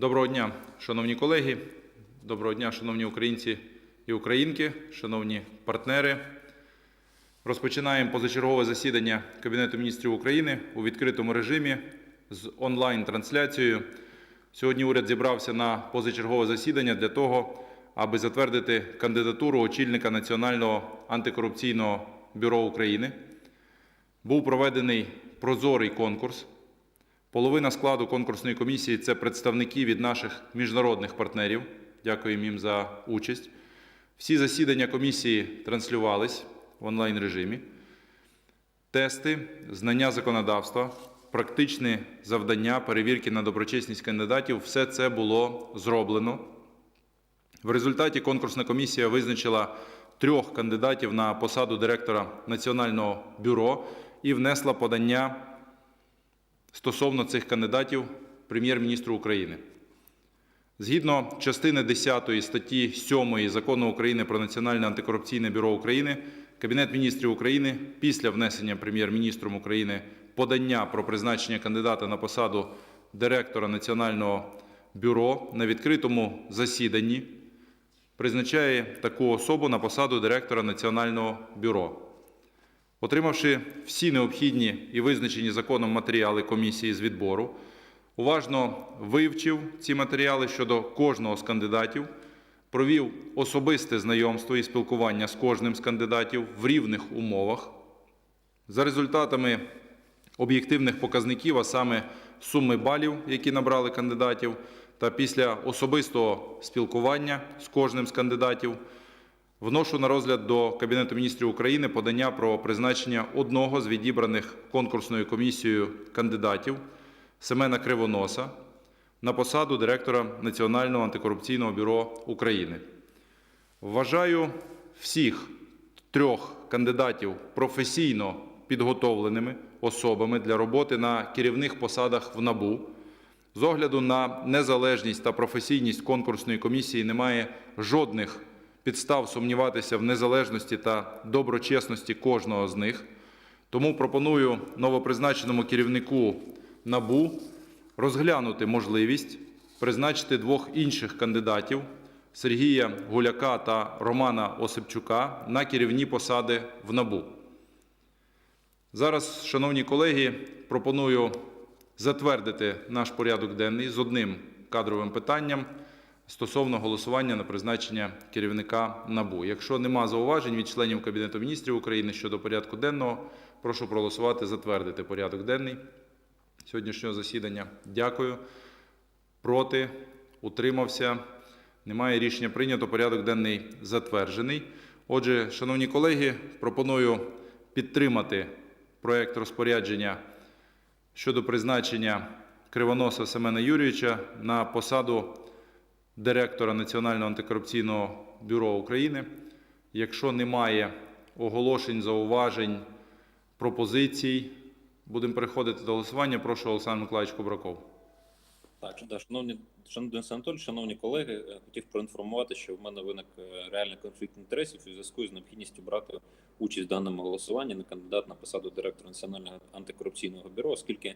Доброго дня, шановні колеги, доброго дня, шановні українці і українки, шановні партнери. Розпочинаємо позачергове засідання Кабінету міністрів України у відкритому режимі з онлайн-трансляцією. Сьогодні уряд зібрався на позачергове засідання для того, аби затвердити кандидатуру очільника Національного антикорупційного бюро України. Був проведений прозорий конкурс. Половина складу конкурсної комісії це представники від наших міжнародних партнерів. Дякуємо їм за участь. Всі засідання комісії транслювались в онлайн режимі. Тести, знання законодавства, практичні завдання, перевірки на доброчесність кандидатів все це було зроблено. В результаті конкурсна комісія визначила трьох кандидатів на посаду директора Національного бюро і внесла подання стосовно цих кандидатів прем'єр-міністру України. Згідно частини 10 статті 7 Закону України про Національне антикорупційне бюро України, Кабінет міністрів України після внесення прем'єр-міністром України подання про призначення кандидата на посаду директора Національного бюро на відкритому засіданні призначає таку особу на посаду директора Національного бюро. Отримавши всі необхідні і визначені законом матеріали комісії з відбору, уважно вивчив ці матеріали щодо кожного з кандидатів, провів особисте знайомство і спілкування з кожним з кандидатів в рівних умовах. За результатами об'єктивних показників, а саме суми балів, які набрали кандидатів, та після особистого спілкування з кожним з кандидатів, Вношу на розгляд до Кабінету міністрів України подання про призначення одного з відібраних конкурсною комісією кандидатів Семена Кривоноса на посаду директора Національного антикорупційного бюро України. Вважаю всіх трьох кандидатів професійно підготовленими особами для роботи на керівних посадах в НАБУ. З огляду на незалежність та професійність конкурсної комісії немає жодних підстав сумніватися в незалежності та доброчесності кожного з них. Тому пропоную новопризначеному керівнику НАБУ розглянути можливість призначити двох інших кандидатів Сергія Гуляка та Романа Осипчука на керівні посади в НАБУ. Зараз, шановні колеги, пропоную затвердити наш порядок денний з одним кадровим питанням стосовно голосування на призначення керівника НАБУ. Якщо нема зауважень від членів Кабінету міністрів України щодо порядку денного, прошу проголосувати, затвердити порядок денний сьогоднішнього засідання. Дякую. Проти, утримався. Немає рішення прийнято. Порядок денний затверджений. Отже, шановні колеги, пропоную підтримати проект розпорядження щодо призначення Кривоноса Семена Юрійовича на посаду директора Національного антикорупційного бюро України. Якщо немає оголошень, зауважень, пропозицій, будемо переходити до голосування. Прошу Олександр Миколаївич Кубраков. Так, да, шановні, Денис Анатолійович, шановні колеги, е, хотів проінформувати, що в мене виник е, реальний конфлікт інтересів у зв'язку з необхідністю брати участь в даному голосуванні на кандидат на посаду директора Національного антикорупційного бюро, оскільки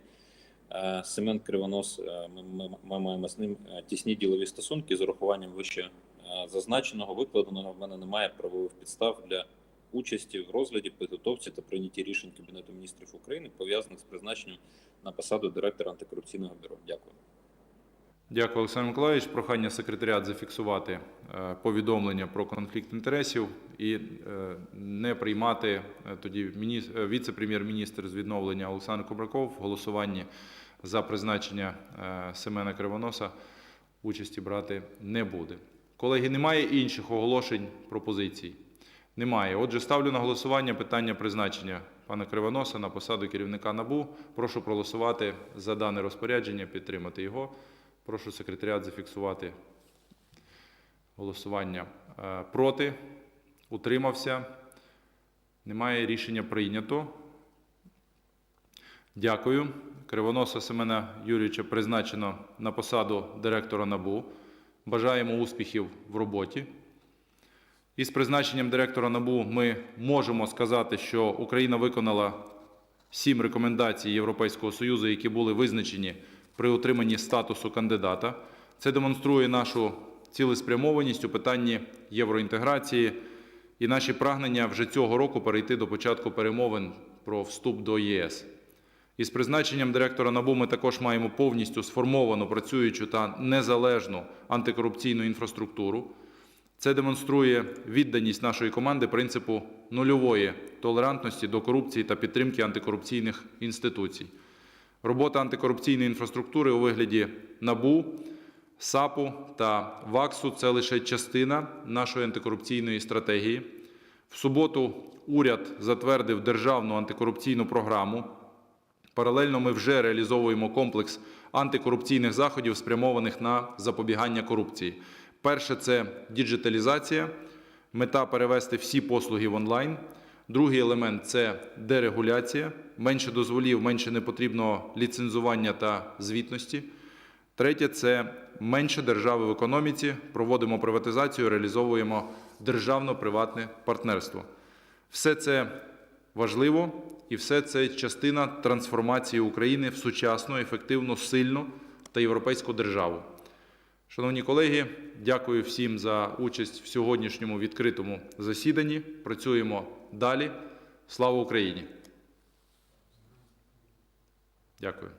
Семен Кривонос, е, ми, ми, ми маємо з ним е, тісні ділові стосунки з урахуванням вище е, зазначеного, викладеного. В мене немає правових підстав для участі в розгляді, підготовці та прийнятті рішень Кабінету міністрів України пов'язаних з призначенням на посаду директора антикорупційного бюро. Дякую. Дякую, Олександр Миколаївич. Прохання секретаріат зафіксувати е, повідомлення про конфлікт інтересів і е, не приймати е, тоді мініс- віце-прем'єр-міністр з відновлення Олександр Кубраков в голосуванні за призначення Семена Кривоноса участі брати не буде. Колеги, немає інших оголошень пропозицій? Немає. Отже, ставлю на голосування питання призначення пана Кривоноса на посаду керівника НАБУ. Прошу проголосувати за дане розпорядження, підтримати його. Прошу секретаріат зафіксувати голосування Е, проти. Утримався. Немає рішення прийнято. Дякую. Кривоноса Семена Юрійовича призначено на посаду директора НАБУ. Бажаємо успіхів в роботі. Із призначенням директора НАБУ ми можемо сказати, що Україна виконала сім рекомендацій Європейського Союзу, які були визначені при отриманні статусу кандидата. Це демонструє нашу цілеспрямованість у питанні євроінтеграції і наші прагнення вже цього року перейти до початку перемовин про вступ до ЄС. Із призначенням директора НАБУ ми також маємо повністю сформовану, працюючу та незалежну антикорупційну інфраструктуру. Це демонструє відданість нашої команди принципу нульової толерантності до корупції та підтримки антикорупційних інституцій. Робота антикорупційної інфраструктури у вигляді НАБУ, САПу та ВАКСу це лише частина нашої антикорупційної стратегії. В суботу уряд затвердив державну антикорупційну програму. Паралельно ми вже реалізовуємо комплекс антикорупційних заходів, спрямованих на запобігання корупції. Перше це діджиталізація, мета перевести всі послуги в онлайн. Другий елемент це дерегуляція, менше дозволів, менше непотрібного ліцензування та звітності. Третє це менше держави в економіці. Проводимо приватизацію, реалізовуємо державно-приватне партнерство. Все це важливо і все це частина трансформації України в сучасну, ефективну, сильну та європейську державу. Шановні колеги, дякую всім за участь в сьогоднішньому відкритому засіданні. Працюємо далі. Слава Україні! Дякую.